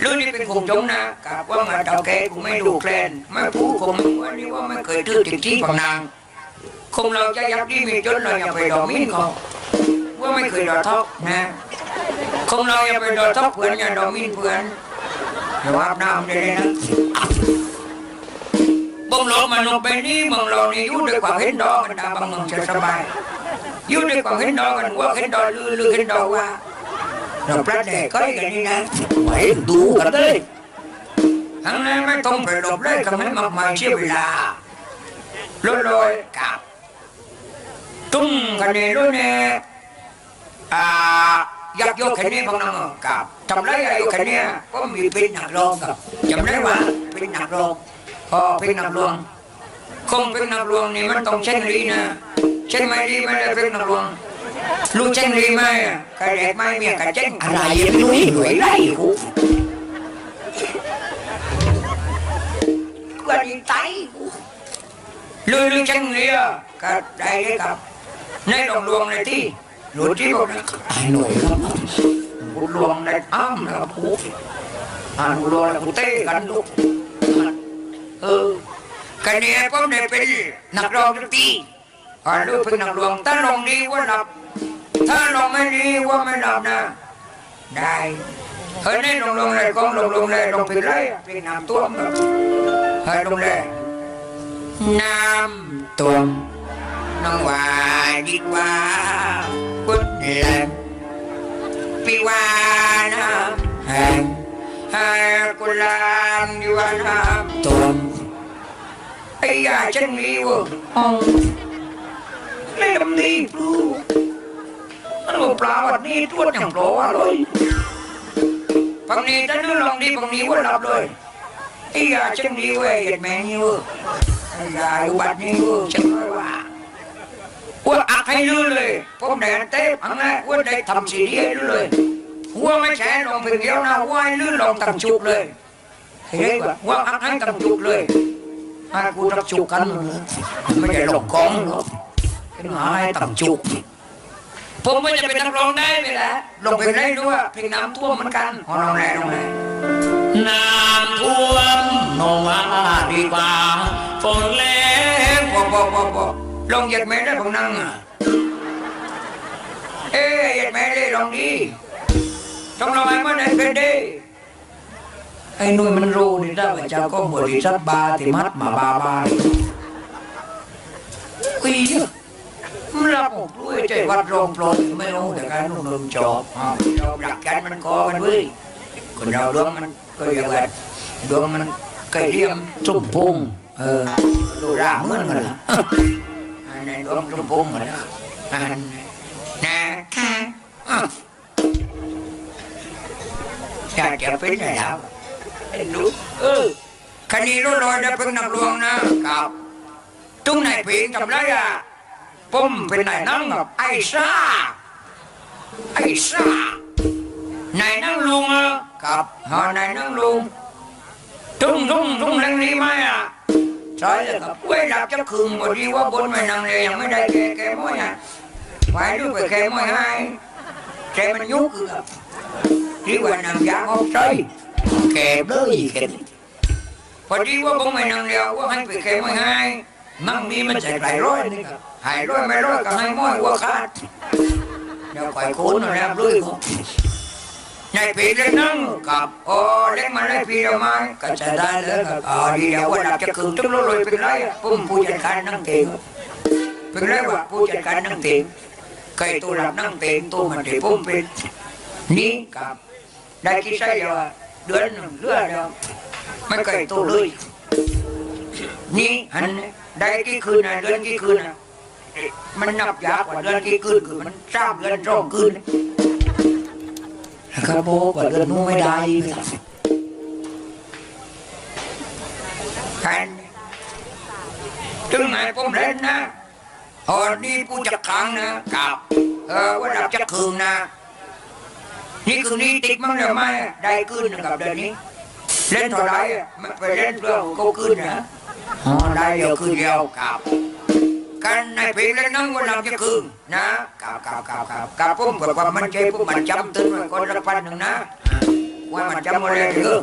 เรื่องนี้เป็นคงจงนะกับว่ามาเต่าแกกูไม่ดูแคลนไม่พูดคงวันนี้ว่าไม่เคยทื่อติดที่ฝั่งนางคงเราจะยับที่มีจนเราอย่าไปดอกมิ้นเขาว่าไม่เคยดอกทอกนะคงเราอย่าไปดอกทอกเพื่อนอย่าดอกมิ้นเพื่อนอย่าอาบน้ำเลยนะบังหลอกมันลงไปนี่บังหลอกนี่อยู่ด้วยความเห็นดอกกันดาบังมึงจะสบายอยู่ด้วยความเห็นดอกกันว่าเห็นดอกลือลือเห็นดอกว่า เราพลาดแดกก้อยกันนี่นะไหวดูกันเลยทั้งนั้นไม่ต้องไปหลบเลยคำให้มากมายเสียเวลาลดลอยกับ ตุ้มคะแนนด้วยเนี่ยอ่ายักยกคะแนนของน้องกับทำไรอะไรคะแนนก็มีเป็นหนักรองกับจำได้ว่าเป็นหนักรองพอเป็นหนักรองคงเป็นหนักรองนี่มันต้องเช่นรีนะเช่นไม่ดีไม่ได้เป็นหนักรอง รู้เช่นรีไหมอะใครเด็กไม่เมียใครเช่นอะไรยังไม่รู้หน่วยไรกูว่าดีใจลือลือจังเลยอะก็ได้เลยครับในหลวงหลวงในที่หลวงที่บอกนะไอ้หน่วยครับบุญหลวงในอ้ามนะครับผู้อ่านบุญหลวงแล้วกูเต้กันลูกเออกันเนี่ยผมได้เป็นนักร้องดนตรีอ่านลูกเป็นนักร้องถ้าลองดีว่าหลับถ้าลองไม่ดีว่าไม่หลับนะได้เฮ้ยนี่ลงลงเลยกองลงลงเลยลงเป็นไรอะเป็นน้ำท่วมครับ เฮ้ยลงเลยน้ำท่วมน้องว่าดีกว่าพุดแลมปีว่าน้ำแห้งให้กุหลาบดีว่าน้ำท่วมไอ้ยาฉั นมีวะอ๋อไม่ดำดีปลูกมันบอกปลาวันนี้ทวดอย่างโปรว่าเลยปังนี้ถ้านึกลองดีปังนี้ว่าหลับเลยไอ้ยาฉันดีเว้ยเห็นแม่นี่เว้ยยาอุบัตินี้กูฉันไม่ว่าว่าอักให้ลือเลยผมได้เต้พังนะว่าได้ทำสีดีให้ลือเลยว่าไม่ใช่ลงเพียงเดียวนะว่าให้ลือลงตังจุกเลยเฮ้ยว่าอักให้ตังจุกเลยให้กูรับจุกกันเลยไม่ใช่หลงกองหรอกเป็นหาให้ตังจุก ผมไม่จะเป็นนักร้องได้เลยแหละลงไปได้ด้วยเพลงน้ำท่วมเหมือนกันอ๋อลองแน่ลองแน่น้ำท่วมนองว่าดีกว่าฝนแรงปอปอปอปอลองเหยียดแม่ได้ผมนั่งอะเอ้ยเหยียดแม่ได้ลองดีต้องลองให้มันได้เป็นดีไอ้นุ่ยมันรู้นี่ถ้าว่าเจ้าก็บริษัทบาร์ที่มัดมาบาบาอุ้ยมัน รับออกด้วยใจวัดโรงปลดไม่รู้แต่การนุ่มนมจอบอ้าหลักการมันคอกันเว้ยคนเราดวงมันก็อย่างแบบดวงมันเคยเรียมจุ่มพุงเออดูร่างเหมือนกันนะอันนี้รวมรวมพุงกันนะอันนะคะอะอยากจะเป็นอะไรแล้วไอ้ลูกเออคันนี้รู้ลอยได้เป็นนักลวงนะครับตุ้งไหนเพลงจำไรอะ ผมเป็นนายนั่งกับไอ้ซ่าไอ้ซ่านายนั่งลุงอ่ะกับหานายนั่งลุง trung trung trung lên đi mai à trời ơi quay đạp cho cường mà đi qua bốn mày nằng này mới đây kề kề mối à phải đứa phải kề mối hai kề mình nhút cứ gặp đi qua nằng giá không chơi kề đỡ gì kề và đi qua bốn mày nằng đều qua hai phải kề mối hai măng đi mình chạy phải rối đi gặp hai rối mày rối cả hai mối qua khát đều phải khốn rồi ra lưới không ในปี นั่งมีมันใจไกลร้อยนี่ครับหายร้อยไม่ร้อยก็ให้ม้อยวัวขาดเดี๋ยวปล่อยโคนนะครับด้วยผมในปีเล็งนั่งกับโอ้เล็กมาได้ปีเดียวมก็จะได้แล้วครับอ๋อดีเดียวว่าดับจะคืนจุดลอยเป็นไรผมผู้จัดการนั่งเตียงเป็นไรว่าผู้จัดการนั่งเตียงใครตัวหลับนั่งเตียงตัวมันเต็งผมเป็นนี่กับได้คิดใช่เดียวเดือนหนึ่งเดือนเดียวไม่เคยตัวเลย นี่อันได้กี่คืนนะเดือนกี่คืนนะมันนับยากกว่าเดือนกี่คืนคือมันสามเดือนสองคืนครับโบกว่าเดินนู้ไม่ได้แทนถึงไหนผมเล่นนะพอนี่กูจะขังนะกับเออว่าดับจะคืนนะ นี่คือนี่ติดมั้งหรือไม่ได้คืนนะกับเดี๋ยวนี้ เล่นเท่าไรอะไม่ไปเล่นเรื่องก็คืนนะอ๋อได้เดียว คืนเดียวกับกันในเพลงเล่นนั่งว่าดับจะคืนนะกับกับกับกับกับผมกับความมั่นใจผมมันจำตื่นไว้คนละพันหนึ่งนะว่ามันจำอะไรเถอะ